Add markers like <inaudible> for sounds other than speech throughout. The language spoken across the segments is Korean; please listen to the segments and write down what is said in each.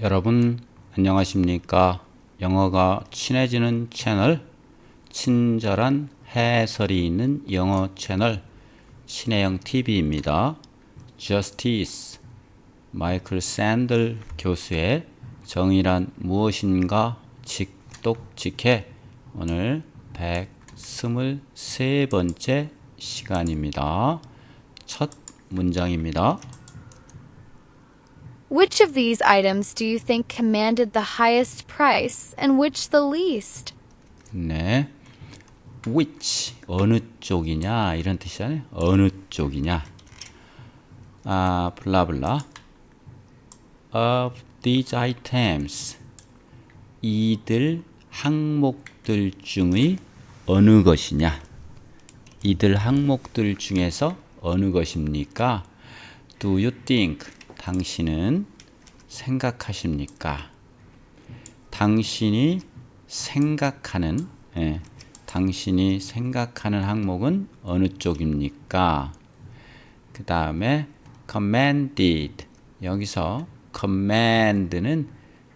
여러분 안녕하십니까? 영어가 친해지는 채널, 친절한 해설이 있는 영어 채널 친해영 TV입니다. Justice 마이클 샌들 교수의 정의란 무엇인가 직독직해 오늘 123번째 시간입니다. 첫 문장입니다. Which of these items do you think commanded the highest price and which the least? 네. which 어느 쪽이냐 이런 뜻이잖아요. 어느 쪽이냐. 아, 블라블라. of these items 이들 항목들 중의 어느 것이냐. 이들 항목들 중에서 어느 것입니까? Do you think 당신은 생각하십니까? 당신이 생각하는 예, 당신이 생각하는 항목은 어느 쪽입니까? 그 다음에 commanded 여기서 command는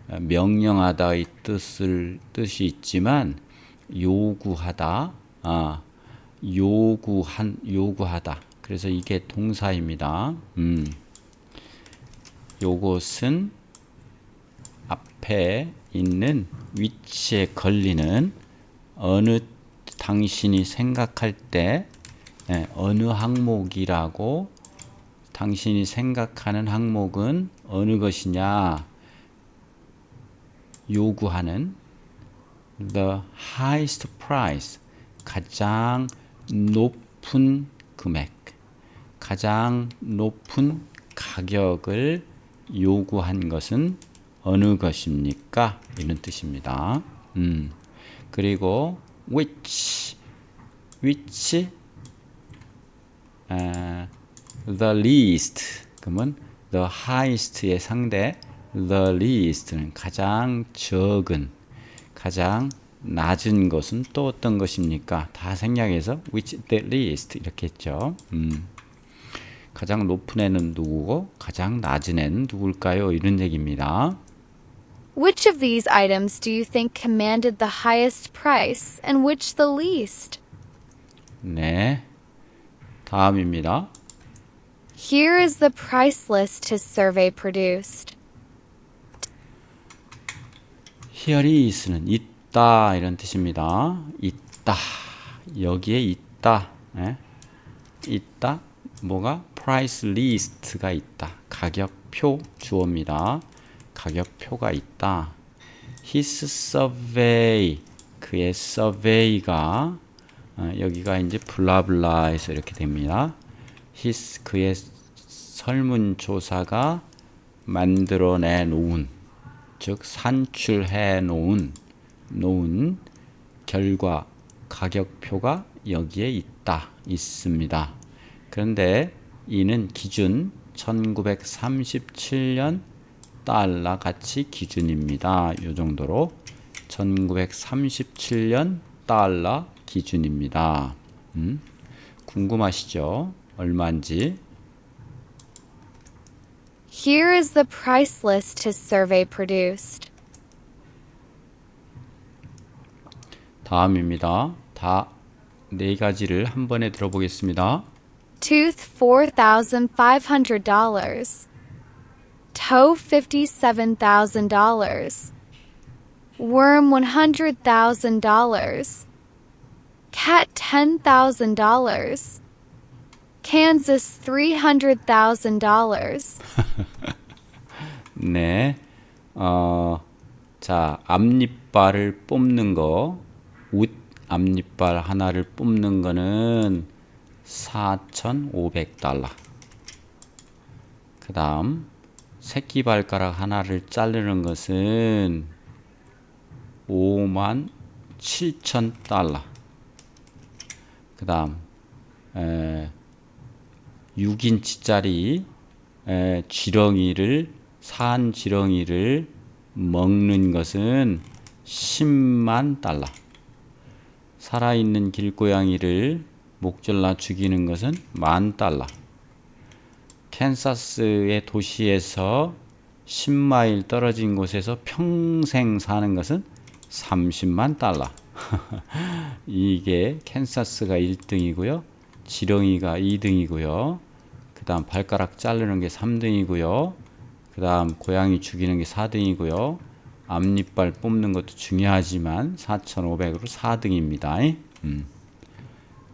명령하다의 뜻을 뜻이 있지만 요구하다 아 요구한 요구하다 그래서 이게 동사입니다. 음. 요것은 앞에 있는 위치에 걸리는 어느 당신이 생각할 때 예, 어느 항목이라고 당신이 생각하는 항목은 어느 것이냐 요구하는 the highest price 가장 높은 금액 가장 높은 가격을 요구한 것은 어느 것입니까? 이런 뜻입니다. 음. 그리고 which which 아, the least 그러면 the highest의 상대 the least는 가장 적은 가장 낮은 것은 또 어떤 것입니까? 다 생략해서 which the least 이렇게 했죠. 음. 가장 높은 애는 누구고 가장 낮은 애는 누굴까요? 이런 얘기입니다. Which of these items do you think commanded the highest price and which the least? 네. 다음입니다. Here is the price list his survey produced. Here is는 있다 이런 뜻입니다. 있다. 여기에 있다. 예? 있다. 뭐가 price list가 있다. 가격표 주어입니다. 가격표가 있다. His survey 그의 survey가 어, 여기가 이제 블라블라에서 이렇게 됩니다. His 그의 설문조사가 만들어내 놓은 즉 산출해 놓은 놓은 결과 가격표가 여기에 있다 있습니다. 그런데 이는 기준 1937년 달러 가치 기준입니다. 이 정도로 1937년 달러 기준입니다. 음? 궁금하시죠? 얼마인지? Here is the price list his survey produced. 다음입니다. 다 네 가지를 한 번에 들어보겠습니다. Tooth $4,500. Toe $57,000. Worm $100,000. Cat $10,000. Kansas $300,000. <laughs> 네. 어, 자, 앞니빨을 뽑는 거, 웃 앞니빨 하나를 뽑는 거는 4,500달러. 그 다음, 새끼발가락 하나를 자르는 것은 5만 7천 달러. 그 다음, 6인치짜리 에, 지렁이를 산 지렁이를 먹는 것은 10만 달러. 살아있는 길고양이를 목졸라 죽이는 것은 만 달러. 캔사스의 도시에서 10마일 떨어진 곳에서 평생 사는 것은 30만 달러. <laughs> 이게 캔사스가 1등이고요. 지렁이가 2등이고요. 그 다음 발가락 자르는 게 3등이고요. 그 다음 고양이 죽이는 게 4등이고요. 앞니빨 뽑는 것도 중요하지만 4,500으로 4등입니다. 음.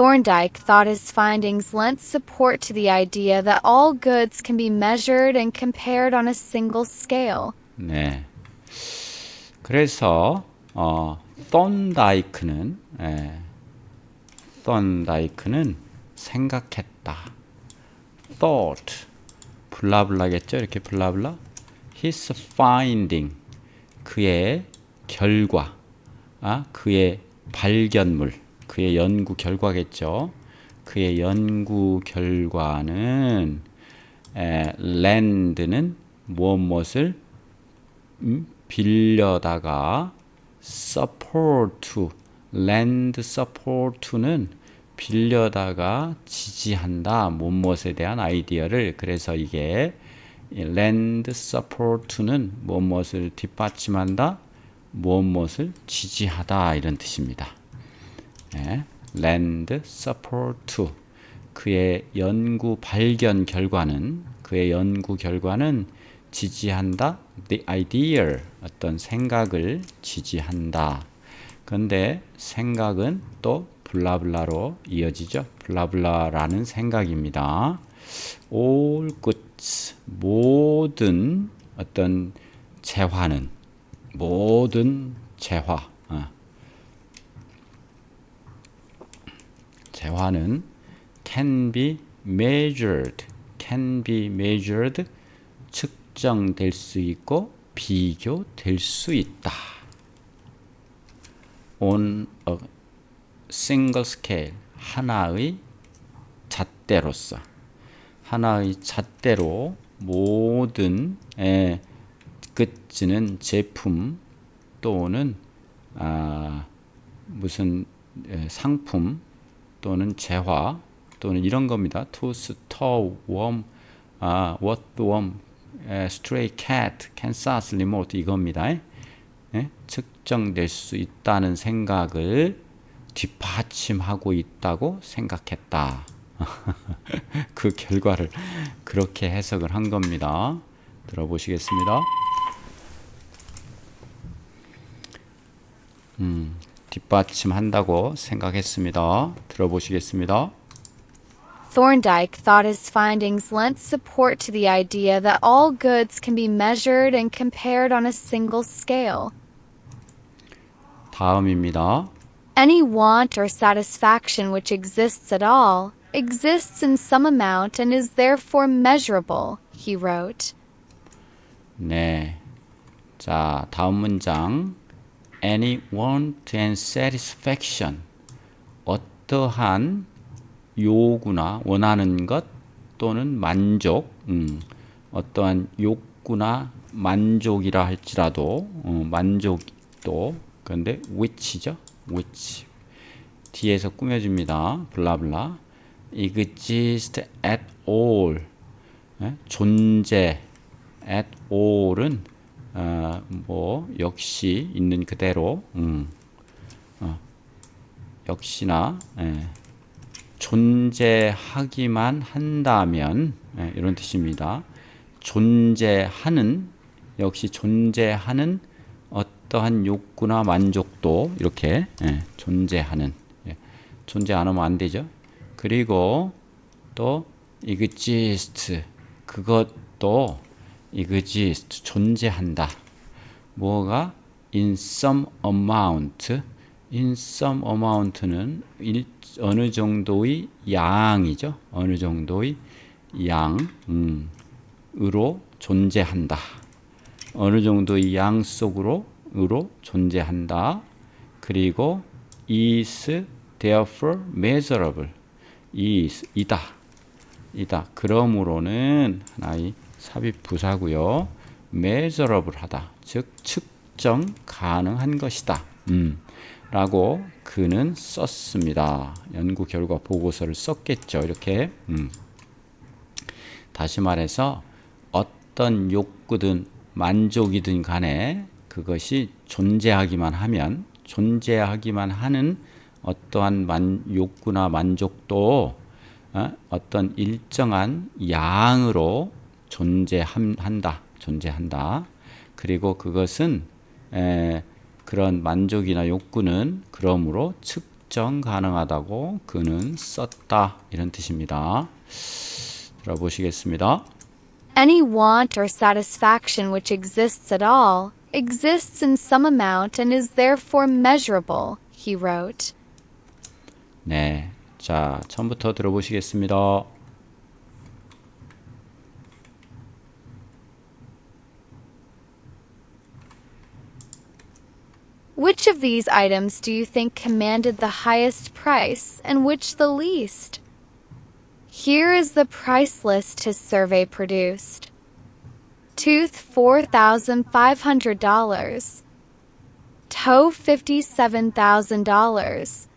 Thorndike thought his findings lent support to the idea that all goods can be measured and compared on a single scale. 네. 그래서 어 썬다이크는 예. 썬다이크는 생각했다. thought 블라블라겠죠? 이렇게 블라블라. his finding 그의 결과 아 그의 발견물 그의 연구 결과겠죠. 그의 연구 결과는 에, 랜드는 무엇 무엇을 음? 빌려다가 support land support는 빌려다가 지지한다 무엇에 대한 아이디어를 그래서 이게 이 land support는 무엇을 뒷받침한다 무엇을 지지하다 이런 뜻입니다. 예, land support 그의 연구 발견 결과는 그의 연구 결과는 지지한다 the idea 어떤 생각을 지지한다. 그런데 생각은 또 블라블라로 이어지죠. 블라블라라는 생각입니다. all goods 모든 어떤 재화는 모든 재화 어. 재화는 can be measured, can be measured 측정될 수 있고 비교될 수 있다. on a single scale 하나의 잣대로서 하나의 잣대로 모든 에, 끝지는 제품 또는 아, 무슨 에, 상품 또는 재화 또는 이런 겁니다. 투스, 터, 웜, 아, 워트웜, 스트레이 캣, 캔사스 리모트 이겁니다. 예? 측정될 수 있다는 생각을 뒷받침하고 있다고 생각했다. <laughs> 그 결과를 그렇게 해석을 한 겁니다. 들어보시겠습니다. 뒷받침한다고 생각했습니다. 들어보시겠습니다. Thorndike thought his findings lent support to the idea that all goods can be measured and compared on a single scale. 다음입니다. Any want or satisfaction which exists at all exists in some amount and is therefore measurable, he wrote. 네. 자, 다음 문장. Any want and satisfaction. 어떠한 요구나 원하는 것 또는 만족, 음, 어떠한 욕구나 만족이라 할지라도 어, 만족도 그런데 which죠, which 뒤에서 꾸며줍니다. 블라블라 exist at all 예? 존재 at all은 어, 뭐 역시 있는 그대로 음, 어, 역시나 예, 존재하기만 한다면 예, 이런 뜻입니다. 존재하는 역시 존재하는 어떠한 욕구나 만족도 이렇게 예, 존재하는 예, 존재 안 하면 안 되죠. 그리고 또 exist 그것도 exist 존재한다. 뭐가 in some amount in some amount는 일, 어느 정도의 양이죠. 어느 정도의 양으로 존재한다. 어느 정도 의 양 속으로 으로 존재한다. 그리고 is therefore measurable. is 이다. 이다. 그러므로는 하나의 삽입 부사고요. measurable 하다. 즉 측정 가능한 것이다. 음. 라고 그는 썼습니다. 연구 결과 보고서를 썼겠죠. 이렇게. 음. 다시 말해서 어떤 욕구든 만족이든 간에 그것이 존재하기만 하면 존재하기만 하는 어떠한 만, 욕구나 만족도 어? 어떤 일정한 양으로 존재한다. 존재한다. 그리고 그것은 에, 그런 만족이나 욕구는 그러므로 측정 가능하다고 그는 썼다. 이런 뜻입니다. 들어보시겠습니다. Any want or satisfaction which exists at all exists in some amount and is therefore measurable, he wrote. 네. 자, 처음부터 들어보시겠습니다. Which of these items do you think commanded the highest price and which the least? Here is the price list his survey produced. Tooth $4,500. Toe $57,000.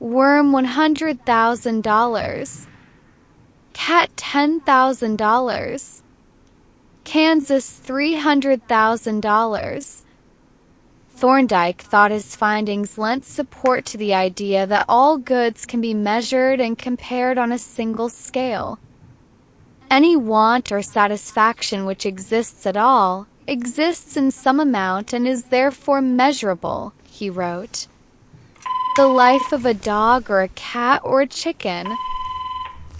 Worm $100,000. Cat $10,000. Kansas $300,000. Thorndike thought his findings lent support to the idea that all goods can be measured and compared on a single scale. Any want or satisfaction which exists at all exists in some amount and is therefore measurable, he wrote. The life of a dog or a cat or a chicken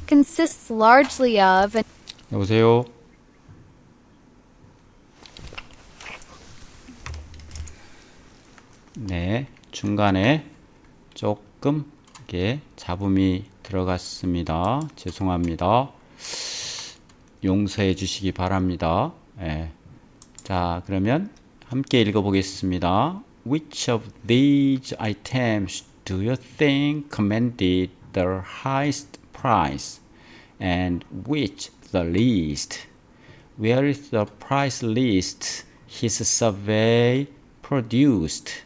consists largely of and 여보세요. 네, 중간에 조금 이게 잡음이 들어갔습니다. 죄송합니다. 용서해 주시기 바랍니다. 예. 자, 그러면 함께 읽어보겠습니다. Which of these items do you think commanded the highest price, and which the least? Where is the price list his survey produced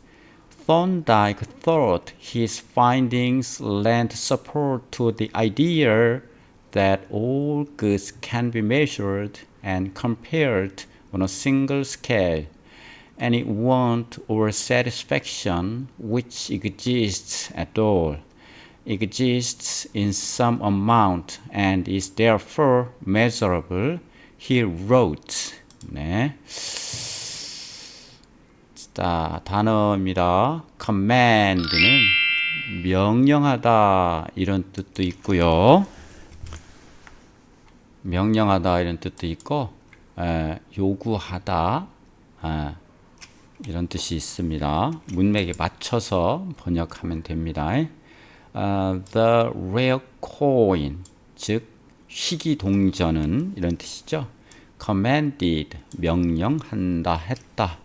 Thorndike thought his findings lent support to the idea that all goods can be measured and compared on a single scale. Any want or satisfaction which exists at all exists in some amount and is therefore measurable, he wrote. 네. 자, 단어입니다. command는 명령하다 이런 뜻도 있고요. 명령하다 이런 뜻도 있고 에, 요구하다 아, 이런 뜻이 있습니다. 문맥에 맞춰서 번역하면 됩니다. 아, the rare coin 즉 희귀 동전은 이런 뜻이죠. commanded 명령한다 했다.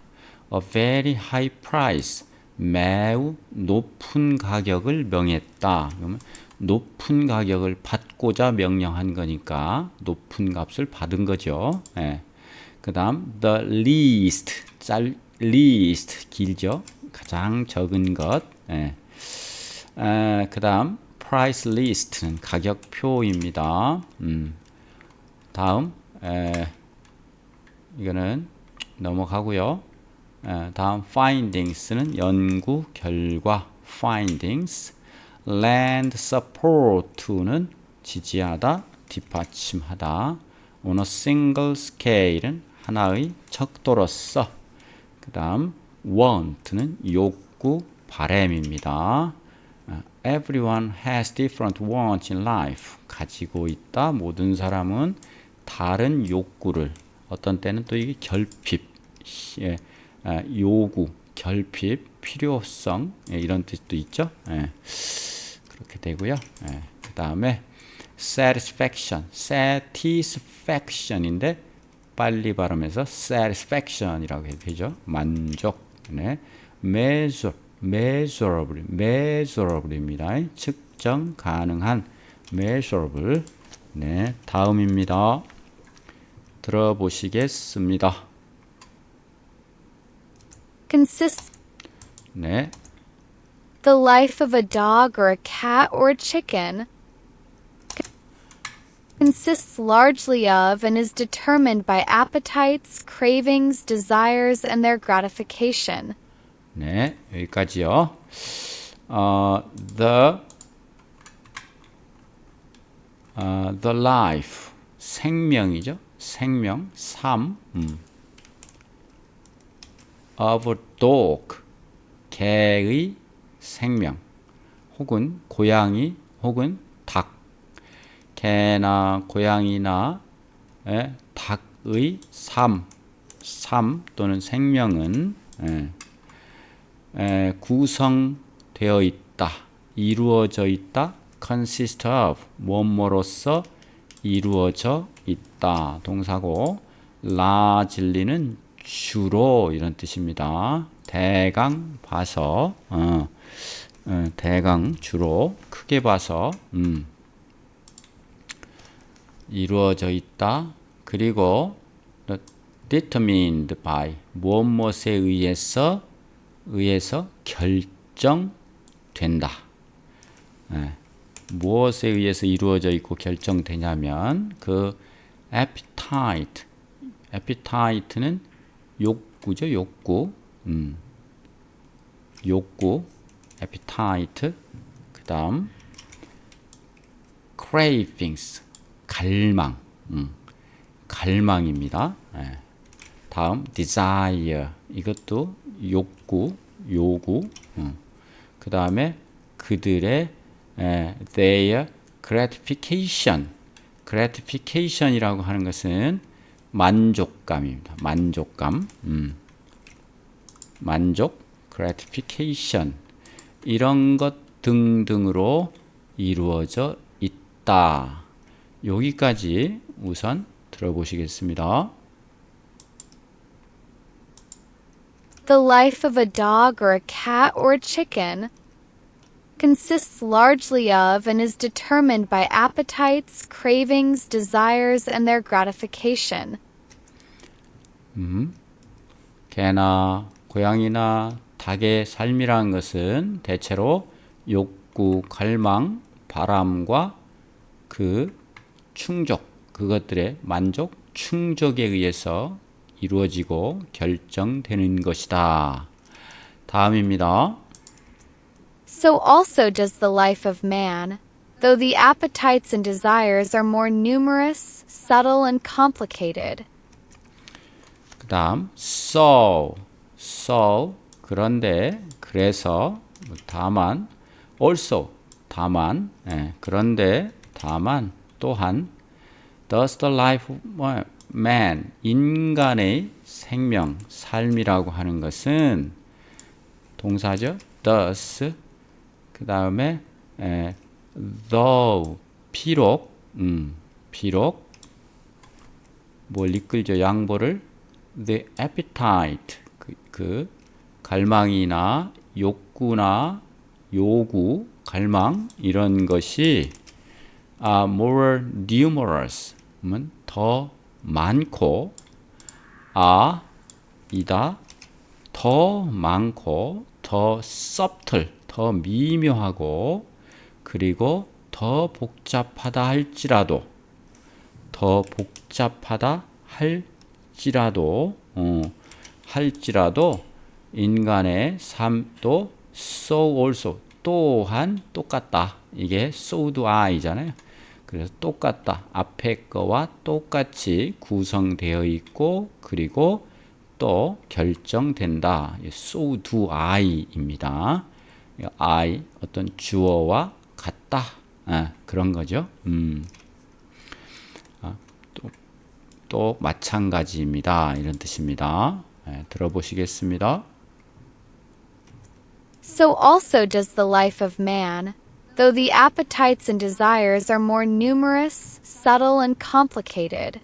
A very high price 매우 높은 가격을 명했다. 그러면 높은 가격을 받고자 명령한 거니까 높은 값을 받은 거죠. 예. 그다음 the least 짤 least 길죠. 가장 적은 것. 예. 아, 그다음 price list는 가격표입니다. 음. 다음 에, 이거는 넘어가고요. 에, 다음 findings는 연구 결과 findings. land support to는 지지하다, 뒷받침하다. on a single scale은 하나의 척도로서. 그 다음 want는 욕구, 바램입니다. 아, Everyone has different wants in life. 가지고 있다. 모든 사람은 다른 욕구를 어떤 때는 또 이게 결핍, 예, 아, 요구, 결핍, 필요성 예, 이런 뜻도 있죠. 예, 그렇게 되고요. 예, 그 다음에 satisfaction, satisfaction인데 빨리 발음해서 satisfaction이라고 해도 되죠. 만족. 네. measure, measurable, measurable입니다. 측정 가능한 measurable. 네, 다음입니다. 들어보시겠습니다. Consists 네, the life of a dog or a cat or a chicken consists largely of and is determined by appetites, cravings, desires, and their gratification. 네, 여기까지요. 어, the 어, the life 생명이죠. 생명, 삶. 음. of a dog 개의 생명 혹은 고양이 혹은 닭. 개나 고양이나 예, 닭의 삶, 삶 또는 생명은 예, 에, 구성되어 있다, 이루어져 있다, consist of 뭐뭐로서 이루어져 있다. 동사고 largely는 주로 이런 뜻입니다. 대강 봐서 어, 어, 대강 주로 크게 봐서 음, 이루어져 있다. 그리고 determined by 무엇무엇에 의해서 의해서 결정된다. 예, 무엇에 의해서 이루어져 있고 결정되냐면 그 appetite, appetite는 욕구죠, 욕구. 음. 욕구, appetite. 그 다음 cravings, 갈망. 음. 갈망입니다. 예. 다음 desire 이것도 욕구, 요구. 음. 그 다음에 그들의 에, their gratification, gratification이라고 하는 것은 만족감입니다. 만족감, 음. 만족, gratification 이런 것 등등으로 이루어져 있다. 여기까지 우선 들어보시겠습니다. The life of a dog or a cat or a chicken consists largely of and is determined by appetites, cravings, desires, and their gratification. 개나 고양이나 닭의 삶이라는 것은 대체로 욕구, 갈망, 바람과 그 충족, 그것들의 만족, 충족에 의해서 이루어지고 결정되는 것이다. 다음입니다. So also does the life of man, though the appetites and desires are more numerous, subtle, and complicated. 그 다음 so, so 그런데 그래서 뭐 다만 also 다만 예, 그런데 다만 또한 does the life of man 인간의 생명 삶이라고 하는 것은 동사죠? does 그 다음에 though 비록 음, 비록 뭘 이끌죠? 양보를 the appetite 그, 그 갈망이나 욕구나 요구 갈망 이런 것이 are more numerous 면더 많고 아 이다 더 많고 더 subtle 더 미묘하고 그리고 더 복잡하다 할지라도 더 복잡하다 할 지라도 어, 할지라도 인간의 삶도 so also 또한 똑같다. 이게 so도 I잖아요. 그래서 똑같다. 앞에 거와 똑같이 구성되어 있고 그리고 또 결정된다. so do I입니다. I 어떤 주어와 같다. 아, 그런 거죠. 음. 아, 또, 또 마찬가지입니다. 이런 뜻입니다. 예, 들어보시겠습니다. So also does the life of man, though the appetites and desires are more numerous, subtle, and complicated.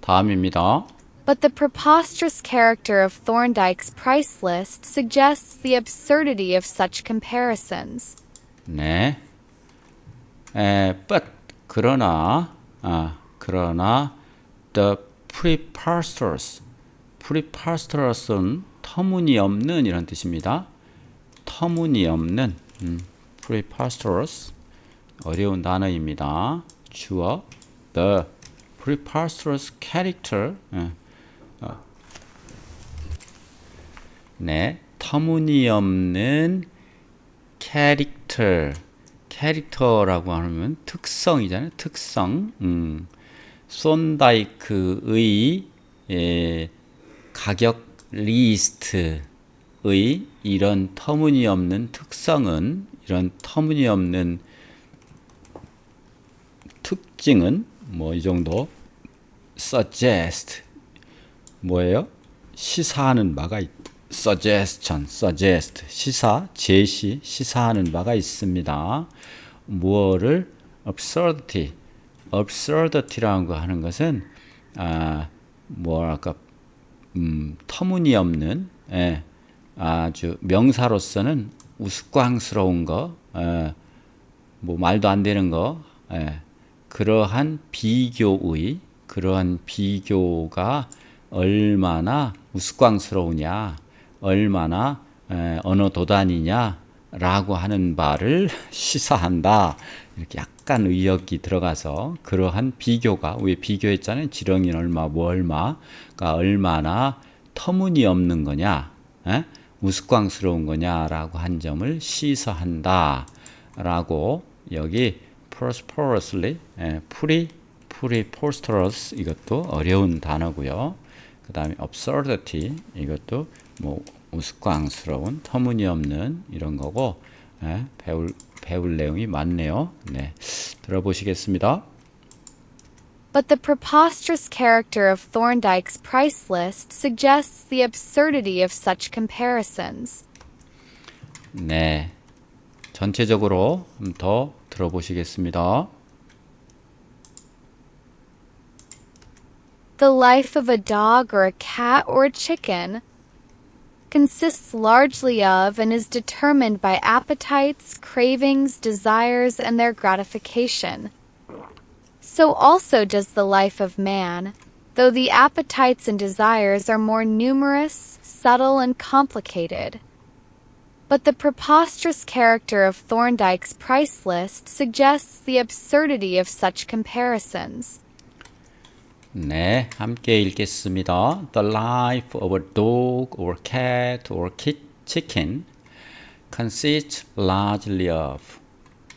다음입니다. But the preposterous character of Thorndike's price list suggests the absurdity of such comparisons. 네. 에, but 그러나 아, 그러나 the preposterous preposterous는 터무니없는 이런 뜻입니다. 터무니없는 음, preposterous 어려운 단어입니다. 주어 the preposterous character 예, 어. 네 터무니없는 캐릭터 캐릭터라고 하면 특성이잖아요. 특성. 음. 손다이크의 예, 가격 리스트의 이런 터무니없는 특성은 이런 터무니없는 특징은 뭐 이 정도 suggest 뭐예요? 시사하는 바가 있, suggestion, suggest, 시사, 제시, 시사하는 바가 있습니다. 무엇을 absurdity, absurdity라는 거 하는 것은 아 뭐랄까 음, 터무니없는 예, 아주 명사로서는 우스꽝스러운 거, 예, 뭐 말도 안 되는 거, 예, 그러한 비교의 그러한 비교가 얼마나 우스꽝스러우냐, 얼마나 에, 언어 도단이냐라고 하는 바를 <laughs> 시사한다. 이렇게 약간 의역이 들어가서 그러한 비교가 왜 비교했잖아요. 지렁이는 얼마, 뭐 얼마가 얼마나 터무니없는 거냐, 에? 우스꽝스러운 거냐라고 한 점을 시사한다라고 여기 prosperously, 예, pretty, preposterous 이것도 어려운 단어고요. 그 다음에 absurdity 이것도 뭐 우스꽝스러운 터무니없는 이런 거고 예, 배울 배울 내용이 많네요. 네, 들어보시겠습니다. But the preposterous character of Thorndike's price list suggests the absurdity of such comparisons. 네, 전체적으로 좀더 들어보시겠습니다. The life of a dog or a cat or a chicken consists largely of and is determined by appetites, cravings, desires, and their gratification. So also does the life of man, though the appetites and desires are more numerous, subtle, and complicated. But the preposterous character of Thorndike's price list suggests the absurdity of such comparisons. 네, 함께 읽겠습니다. The life of a dog or cat or ki- chicken consists largely of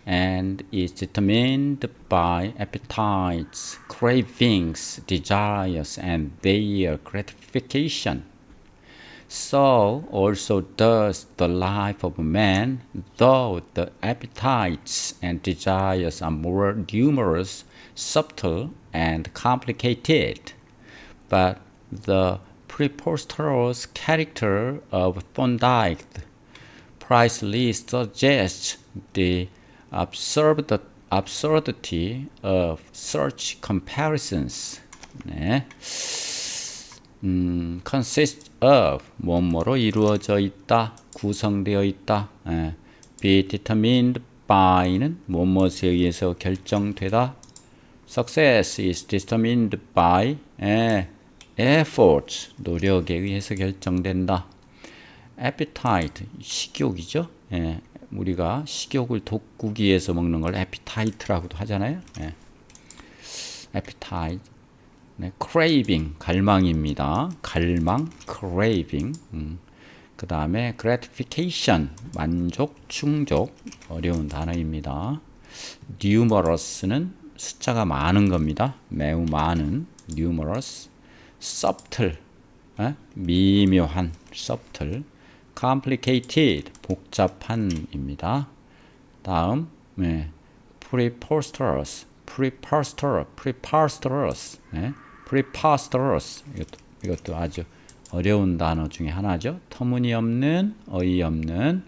and is determined by appetites, cravings, desires, and their gratification. So also does the life of man, though the appetites and desires are more numerous, subtle, and complicated. But the preposterous character of Thorndike price list suggests the absurd, absurdity of such comparisons. 네. 음, consist of 뭐뭐로 이루어져 있다, 구성되어 있다. 예. be determined by는 뭐뭐에 의해서 결정되다. Success is determined by 예. effort 노력에 의해서 결정된다. appetite 식욕이죠. 예. 우리가 식욕을 돋구기 위해서 먹는 걸 appetite라고도 하잖아요. 예. appetite 네, craving 갈망입니다. 갈망 craving. 음. 그 다음에 gratification 만족, 충족 어려운 단어입니다. numerous는 숫자가 많은 겁니다. 매우 많은 numerous, subtle 에? 미묘한 subtle, complicated 복잡한입니다. 다음 네. preposterous preposterous preposterous 네. preposterous 이것도 이것도 아주 어려운 단어 중에 하나죠. 터무니없는 어이없는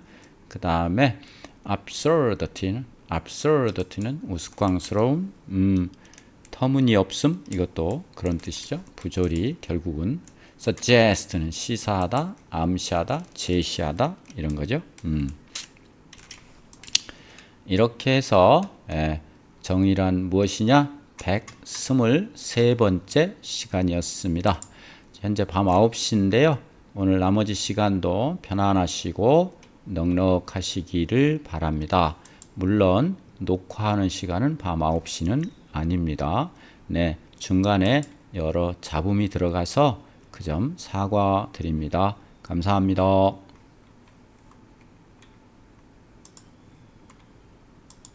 그 다음에 absurdity는 absurdity는 우스꽝스러움 음, 터무니없음 이것도 그런 뜻이죠. 부조리 결국은 suggest는 시사하다, 암시하다, 제시하다 이런 거죠. 음. 이렇게 해서 예, 정의란 무엇이냐? 123번째 시간이었습니다. 현재 밤 9시인데요. 오늘 나머지 시간도 편안하시고 넉넉하시기를 바랍니다. 물론 녹화하는 시간은 밤 9시는 아닙니다. 네, 중간에 여러 잡음이 들어가서 그 점 사과드립니다. 감사합니다.